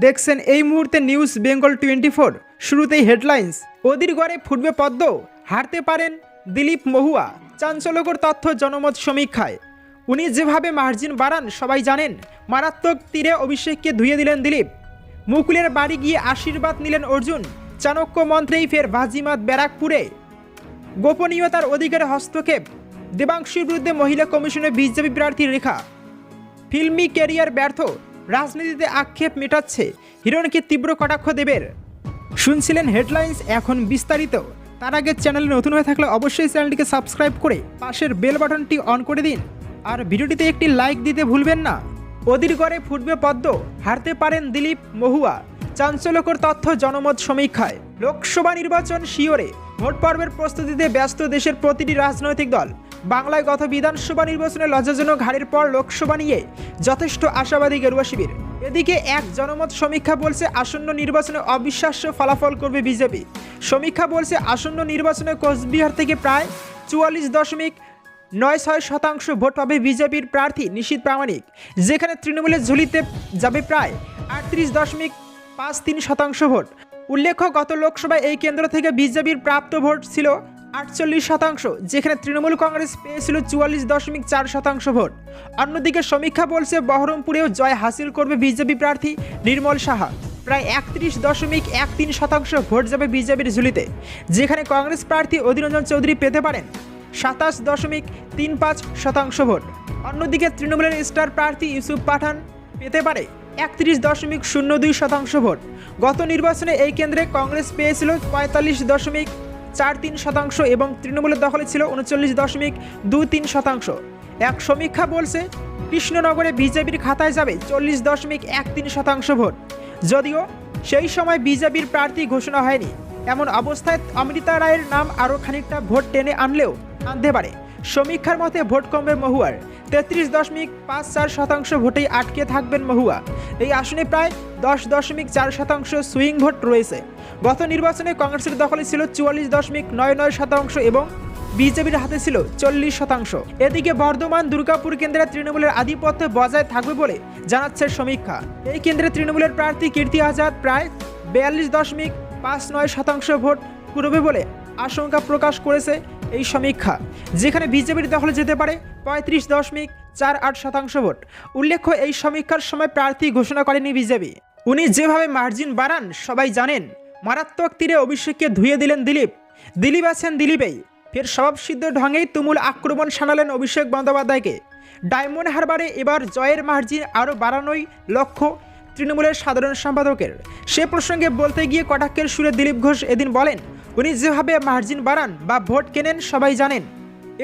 দেখছেন এই মুহূর্তে নিউজ বেঙ্গল টোয়েন্টি ফোর শুরুতেই হেডলাইন্স ওদির ঘরে ফুটবে পদ্ম। হারতে পারেন দিলীপ মহুয়া। চাঞ্চল্যকর তথ্য জনমত সমীক্ষায়। উনি যেভাবে মার্জিন বাড়ান, সবাই জানেন, মারাত্মক তীরে অভিষেককে ধুয়ে দিলেন দিলীপ। মুকুলের বাড়ি গিয়ে আশীর্বাদ নিলেন অর্জুন। চাণক্য মন্ত্রেই ফের বাজিমাত ব্যারাকপুরে। গোপনীয়তার অধিকারে হস্তক্ষেপ। দেবাংশুর বিরুদ্ধে মহিলা কমিশনে বিজেপি প্রার্থীর রেখা। ফিল্মি ক্যারিয়ার ব্যর্থ। রাজনীতিতে আক্ষেপ মেটাচ্ছে হিরণকে তীব্র কটাক্ষ দেবের। শুনছিলেন হেডলাইন্স, এখন বিস্তারিত। তার আগে চ্যানেলে নতুন হয়ে থাকলে অবশ্যই চ্যানেলটিকে সাবস্ক্রাইব করে পাশের বেল বাটনটি অন করে দিন। আর ভিডিওটিতে একটি লাইক দিতে ভুলবেন না। অধীর গড়ে ফুটবে পদ্ম, হারতে পারেন দিলীপ মহুয়া। চাঞ্চল্যকর তথ্য জনমত সমীক্ষায়। লোকসভা নির্বাচন শিওরে। ভোট পর্বের প্রস্তুতিতে ব্যস্ত দেশের প্রতিটি রাজনৈতিক দল। বাংলায় গত বিধানসভা নির্বাচনে লজ্জাজনক হারের পর লোকসভা নিয়ে যথেষ্ট আশাবাদী গেরুয়া শিবির। এদিকে এক জনমত সমীক্ষা বলছে আসন্ন নির্বাচনে অবিশ্বাস্য ফলাফল করবে বিজেপি। সমীক্ষা বলছে আসন্ন নির্বাচনে কোচবিহার থেকে প্রায় চুয়াল্লিশ দশমিক নয় ছয় শতাংশ ভোট পাবে বিজেপির প্রার্থী নিশীত প্রামাণিক, যেখানে তৃণমূলের ঝুলিতে যাবে প্রায় আটত্রিশ দশমিক পাঁচ তিন শতাংশ ভোট। উল্লেখ্য, গত লোকসভায় এই কেন্দ্র থেকে বিজেপির প্রাপ্ত ভোট ছিল আটচল্লিশ শতাংশ, যেখানে তৃণমূল কংগ্রেস পেয়েছিল চুয়াল্লিশ দশমিক চার শতাংশ ভোট। অন্যদিকে সমীক্ষা বলছে বহরমপুরেও জয় হাসিল করবে বিজেপি প্রার্থী নির্মল সাহা। প্রায় একত্রিশ দশমিক এক তিন শতাংশ ভোট যাবে বিজেপির ঝুলিতে, যেখানে কংগ্রেস প্রার্থী অধীররঞ্জন চৌধুরী পেতে পারেন সাতাশ দশমিক তিন পাঁচ শতাংশ ভোট। অন্যদিকে তৃণমূলের স্টার প্রার্থী ইউসুফ পাঠান পেতে পারে একত্রিশ দশমিক শূন্য দুই শতাংশ ভোট। গত নির্বাচনে এই কেন্দ্রে কংগ্রেস পেয়েছিল পঁয়তাল্লিশ দশমিক চার তিন শতাংশ এবং তৃণমূলের দখলে ছিল উনচল্লিশ দশমিক দুই তিন শতাংশ। এক সমীক্ষা বলছে, কৃষ্ণনগরে বিজেপির খাতায় যাবে চল্লিশ দশমিক এক তিন শতাংশ ভোট। যদিও সেই সময় বিজেপির প্রার্থী ঘোষণা হয়নি। এমন অবস্থায় অমৃতা রায়ের নাম আরও খানিকটা ভোট টেনে আনলেও আনতে পারে। সমীক্ষার মতে ভোট কমবে মহুয়ার। তেত্রিশ দশমিক পাঁচ চার শতাংশ ভোটেই আটকে থাকবেন মহুয়া। এই আসনে প্রায় দশ দশমিক চার শতাংশ সুইং ভোট রয়েছে। গত নির্বাচনে কংগ্রেসের দখলে ছিল চুয়াল্লিশ দশমিক নয় নয় শতাংশ এবং বিজেপির হাতে ছিল চল্লিশ শতাংশ। এদিকে বর্ধমান, দুর্গাপুর কেন্দ্রে তৃণমূলের আধিপত্য বজায় থাকবে বলে জানাচ্ছে সমীক্ষা। এই কেন্দ্রে তৃণমূলের প্রার্থী কীর্তি আজাদ প্রায় বিয়াল্লিশ দশমিক পাঁচ নয় শতাংশ ভোট করবে বলে আশঙ্কা প্রকাশ করেছে এই সমীক্ষা, যেখানে বিজেপির দখলে যেতে পারে পঁয়ত্রিশ দশমিক চার আট শতাংশ ভোট। উল্লেখ্য, এই সমীক্ষার সময় প্রার্থী ঘোষণা করেনি বিজেপি। উনি যেভাবে মার্জিন বাড়ান, সবাই জানেন, মারাত্মক তীরে অভিষেককে ধুয়ে দিলেন দিলীপ। দিলীপ আছেন দিলীপেই। ফের স্বভাবসিদ্ধ ঢঙেই তুমুল আক্রমণ শানালেন অভিষেক বন্দ্যোপাধ্যায়কে। ডায়মন্ড হারবারে এবার জয়ের মার্জিন আরও বাড়ানোই লক্ষ্য তৃণমূলের সাধারণ সম্পাদকের। সে প্রসঙ্গে বলতে গিয়ে কটাক্ষের সুরে দিলীপ ঘোষ এদিন বলেন উনি যেভাবে মার্জিন বাড়ান বা ভোট কেনেন সবাই জানেন।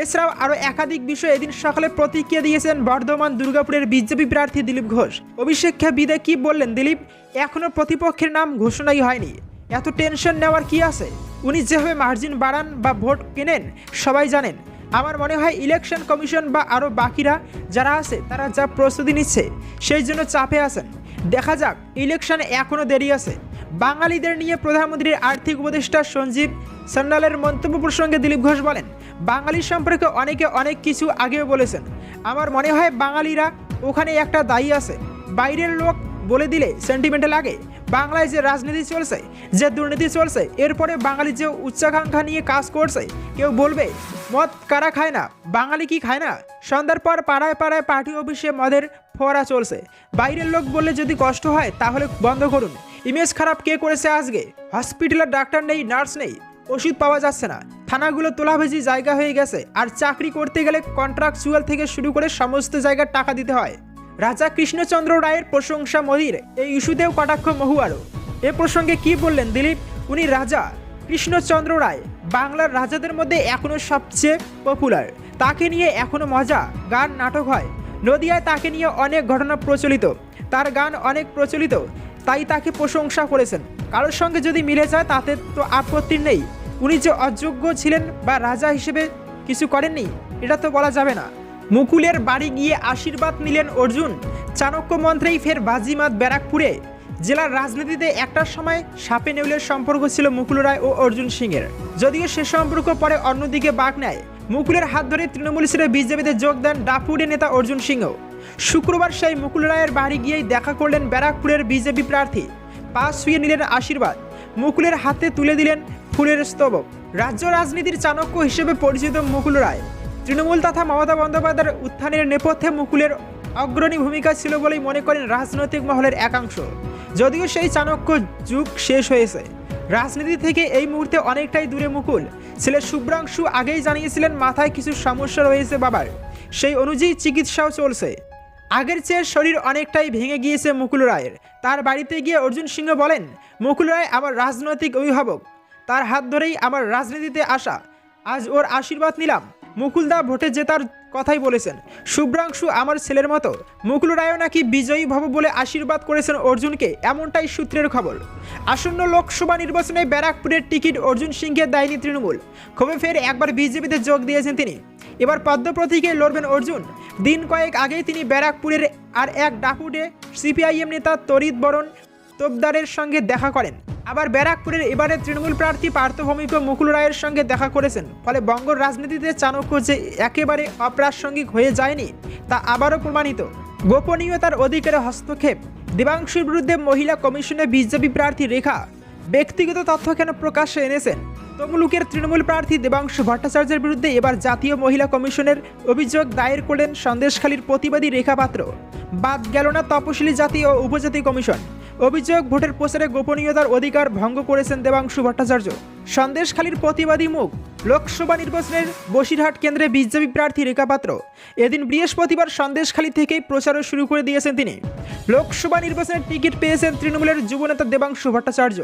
এছাড়াও আরও একাধিক বিষয়ে এদিন সকালে প্রতিক্রিয়া দিয়েছেন বর্ধমান দুর্গাপুরের বিজেপি প্রার্থী দিলীপ ঘোষ। অভিষেককে বিদে কি বললেন দিলীপ? এখনও প্রতিপক্ষের নাম ঘোষণাই হয়নি। এত টেনশন নেওয়ার কি আছে? উনি যেভাবে মার্জিন বাড়ান বা ভোট কেনেন সবাই জানেন। আমার মনে হয় ইলেকশন কমিশন বা আরও বাকিরা যারা আছে তারা যা প্রস্তুতি নিচ্ছে, সেই জন্য চাপে আছেন। দেখা যাক, ইলেকশনে এখনও দেরি আছে। বাঙালিদের নিয়ে প্রধানমন্ত্রীর আর্থিক উপদেষ্টা সঞ্জীব সান্ডালের মন্তব্য প্রসঙ্গে দিলীপ ঘোষ বলেন, বাঙালি সম্পর্কে অনেকে অনেক কিছু আগেও বলেছেন। আমার মনে হয় বাঙালিরা ওখানে একটা দায়ী আছে। বাইরের লোক বলে দিলে সেন্টিমেন্টে লাগে। বাংলায় যে রাজনীতি চলছে, যে দুর্নীতি চলছে, এরপরে বাঙালি যে উচ্চাকাঙ্ক্ষা নিয়ে কাজ করছে, কেউ বলবে, মদ কারা খায় না, বাঙালি কি খায় না? সন্ধ্যার পর পাড়ায় পাড়ায় পার্টি অফিসে মদের ফোয়ারা চলছে। বাইরের লোক বললে যদি কষ্ট হয়, তাহলে বন্ধ করুন। ইমেজ খারাপ কে করেছে আজকে? হসপিটালের ডাক্তার নেই, নার্স নেই, ওষুধ পাওয়া যাচ্ছে না। থানাগুলো তোলাভেজি জায়গা হয়ে গেছে, আর চাকরি করতে গেলে কন্ট্রাকচুয়াল থেকে শুরু করে সমস্ত জায়গার টাকা দিতে হয়। রাজা কৃষ্ণচন্দ্র রায়ের প্রশংসা মোদির এই ইস্যুতেও কটাক্ষ মহুয়ারও। এ প্রসঙ্গে কি বললেন দিলীপ? উনি রাজা, কৃষ্ণচন্দ্র রায়, বাংলার রাজাদের মধ্যে এখনও সবচেয়ে পপুলার তাকে নিয়ে এখনও মজা, গান, নাটক হয়। নদিয়ায় তাকে নিয়ে অনেক ঘটনা প্রচলিত। তার গান অনেক প্রচলিত। তাই তাকে প্রশংসা করেছেন। কারোর সঙ্গে যদি মিলে যায়, তাতে তো আপত্তির নেই। উনি যে অযোগ্য ছিলেন বা রাজা হিসেবে কিছু করেননি, এটা তো বলা যাবে না। মুকুলের বাড়ি গিয়ে আশীর্বাদ নিলেন অর্জুন। চাণক্য মন্ত্রেই ফের বাজিমাত ব্যারাকপুরে। জেলার রাজনীতিতে একটা সময় সাপে নেউলের সম্পর্ক ছিল মুকুল রায় ও অর্জুন সিংয়ের। যদিও সে সম্পর্ক পরে অন্যদিকে বাঘ নেয়। মুকুলের হাত ধরে তৃণমূল ছেড়ে বিজেপিতে যোগ দেন ডাপুডে নেতা অর্জুন সিংহ শুক্রবার সেই মুকুল রায়ের বাড়ি গিয়েই দেখা করলেন ব্যারাকপুরের বিজেপি প্রার্থী। পা শুয়ে নিলেন আশীর্বাদ। মুকুলের হাতে তুলে দিলেন ফুলের স্তবক। রাজ্য রাজনীতির চাণক্য হিসেবে পরিচিত মুকুল রায়। তৃণমূল তথা মমতা বন্দ্যোপাধ্যায়ের উত্থানের নেপথ্যে মুকুলের অগ্রণী ভূমিকা ছিল বলেই মনে করেন রাজনৈতিক মহলের একাংশ। যদিও সেই চাণক্য যুগ শেষ হয়েছে। রাজনীতি থেকে এই মুহূর্তে অনেকটাই দূরে মুকুল। ছেলে শুভ্রাংশু আগেই জানিয়েছিলেন, মাথায় কিছু সমস্যা রয়েছে বাবার। সেই অনুযায়ী চিকিৎসাও চলছে। আগের চেয়ে শরীর অনেকটাই ভেঙে গিয়েছে মুকুল রায়ের। তার বাড়িতে গিয়ে অর্জুন সিংহ বলেন, মুকুল রায় আমার রাজনৈতিক অভিভাবক। তার হাত ধরেই আমার রাজনীতিতে আসা। আজ ওর আশীর্বাদ নিলাম। মুকুলদা ভোটে জেতার কথাই বলেছেন। শুভ্রাংশু আমার ছেলের মতো। মুকুল রায়ও নাকি বিজয়ী ভব বলে আশীর্বাদ করেছেন অর্জুনকে, এমনটাই সূত্রের খবর। আসন্ন লোকসভা নির্বাচনে ব্যারাকপুরের টিকিট অর্জুন সিংকে দেয়নি তৃণমূল। ক্ষোভে ফের একবার বিজেপিতে যোগ দিয়েছেন তিনি। এবার পদ্ম প্রতীকে লড়বেন অর্জুন। দিন কয়েক আগেই তিনি ব্যারাকপুরের আর এক ডাকুটে সিপিআইএম নেতা তরিত বরণ তোপদারের সঙ্গে দেখা করেন। আবার ব্যারাকপুরের এবারে তৃণমূল প্রার্থী পার্থভৌমিক মুকুল রায়ের সঙ্গে দেখা করেছেন। ফলে বঙ্গর রাজনীতিতে চাণক্য যে একেবারে অপ্রাসঙ্গিক হয়ে যায়নি, তা আবারও প্রমাণিত। গোপনীয়তার অধিকারে হস্তক্ষেপ। দেবাংশুর বিরুদ্ধে মহিলা কমিশনে বিজেপি প্রার্থী রেখা। ব্যক্তিগত তথ্য কেন প্রকাশ্যে এনেছেন? তমলুকের তৃণমূল প্রার্থী দেবাংশু ভট্টাচার্যের বিরুদ্ধে এবার জাতীয় মহিলা কমিশনের অভিযোগ দায়ের করলেন সন্দেশখালীর প্রতিবাদী রেখা পাত্র। বাদ গেল না তপশিলি জাতি ও উপজাতি কমিশন। অভিযোগ, ভোটের প্রচারে গোপনীয়তার অধিকার ভঙ্গ করেছেন দেবাংশু ভট্টাচার্য। সন্দেশখালীর প্রতিবাদী মুখ, লোকসভা নির্বাচনের বসিরহাট কেন্দ্রে বিজেপি প্রার্থী রেখা পাত্র। এদিন বৃহস্পতিবার সন্দেশখালী থেকেই প্রচারও শুরু করে দিয়েছেন তিনি। লোকসভা নির্বাচনের টিকিট পেয়েছেন তৃণমূলের যুবনেতা দেবাংশু ভট্টাচার্য।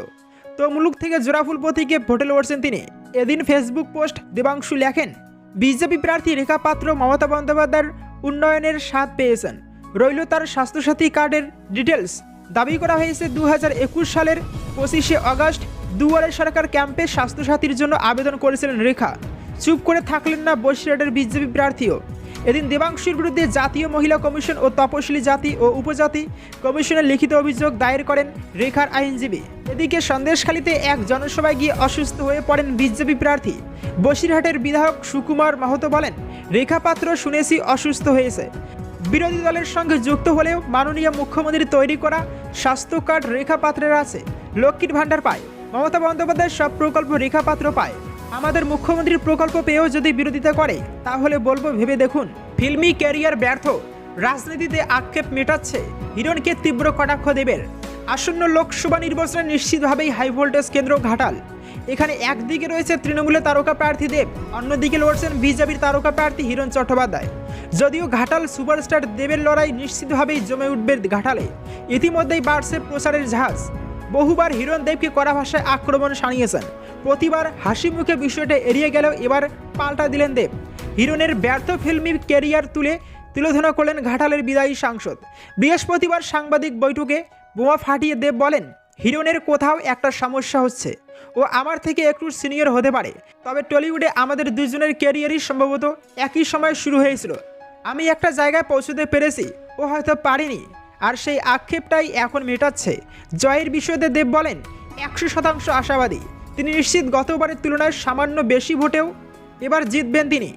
তমলুক থেকে জোড়াফুল প্রতীকে ভোটে লড়ছেন তিনি। এদিন ফেসবুক পোস্ট দেবাংশু লেখেন, বিজেপি প্রার্থী রেখা পাত্র মমতা বন্দ্যোপাধ্যায়ের উন্নয়নের স্বাদ পেয়েছেন। রইল তার স্বাস্থ্যসাথী কার্ডের ডিটেলস। দাবি করা হয়েছে দু হাজার একুশ সালের পঁচিশে আগস্ট দুয়ারে সরকার ক্যাম্পে স্বাস্থ্যসাথীর জন্য আবেদন করেছিলেন রেখা। চুপ করে থাকলেন না বসিরহাটের বিজেপি প্রার্থীও। এদিন দেবাংশুর বিরুদ্ধে জাতীয় মহিলা কমিশন ও তপশিলি জাতি ও উপজাতি কমিশনের লিখিত অভিযোগ দায়ের করেন রেখার আইনজীবী। এদিকে সন্দেশখালীতে এক জনসভায় গিয়ে অসুস্থ হয়ে পড়েন বিজেপি প্রার্থী। বসিরহাটের বিধায়ক সুকুমার মাহাতো বলেন, রেখা পাত্র শুনেছি অসুস্থ হয়েছে। বিরোধী দলের সঙ্গে যুক্ত হলেও মাননীয় মুখ্যমন্ত্রী তৈরি করা স্বাস্থ্য কার্ড রেখা পাত্রের আছে। লক্ষ্মীর ভাণ্ডার পায়। মমতা বন্দ্যোপাধ্যায়ের সব প্রকল্প রেখা পাত্র পায়। আমাদের মুখ্যমন্ত্রীর প্রকল্প পেয়েও যদি বিরোধিতা করে, তাহলে বলব ভেবে দেখুন, ফিল্মি ক্যারিয়ার ব্যর্থ। রাজনীতিতে আক্ষেপ মেটাচ্ছে হিরণকে তীব্র কটাক্ষ দেবের। আসন্ন লোকসভা নির্বাচনে নিশ্চিতভাবেই হাই ভোল্টেজ কেন্দ্র ঘাটাল। এখানে একদিকে রয়েছে তৃণমূলের তারকা প্রার্থী দেব, অন্যদিকে লড়ছেন বিজেপির তারকা প্রার্থী হিরণ চট্টোপাধ্যায়। যদিও ঘাটাল সুপারস্টার দেবের লড়াই নিশ্চিতভাবেই জমে উঠবে ঘাটালে। ইতিমধ্যেই বাড়ছে প্রচারের জাহাজ। বহুবার হিরণ দেবকে কড়া ভাষায় আক্রমণ সানিয়েছেন প্রতিবার হাসি মুখে বিষয়টা এড়িয়ে গেলেও এবার পাল্টা দিলেন দেব। হিরণের ব্যর্থ ফিল্মি ক্যারিয়ার তুলে তুলোধনা করলেন ঘাটালের বিদায়ী সাংসদ। বৃহস্পতিবার সাংবাদিক বৈঠকে বোমা ফাটিয়ে দেব বলেন হিরণের কোথাও একটা সমস্যা হচ্ছে। ও আমার থেকে একটু সিনিয়র হতে পারে, তবে টলিউডে আমাদের দুজনের ক্যারিয়ারই সম্ভবত একই সময় শুরু হয়েছিল। আমি একটা জায়গায় পৌঁছতে পেরেছি, ও হয়তো পারিনি। আর সেই আক্ষেপটাই এখন মেটাচ্ছে। জয়ের বিষয়তে দেব বলেন, একশো শতাংশ আশাবাদী। তিনি নিশ্চিত গতবারের তুলনায় সামান্য বেশি ভোটেও এবার জিতবেন তিনি।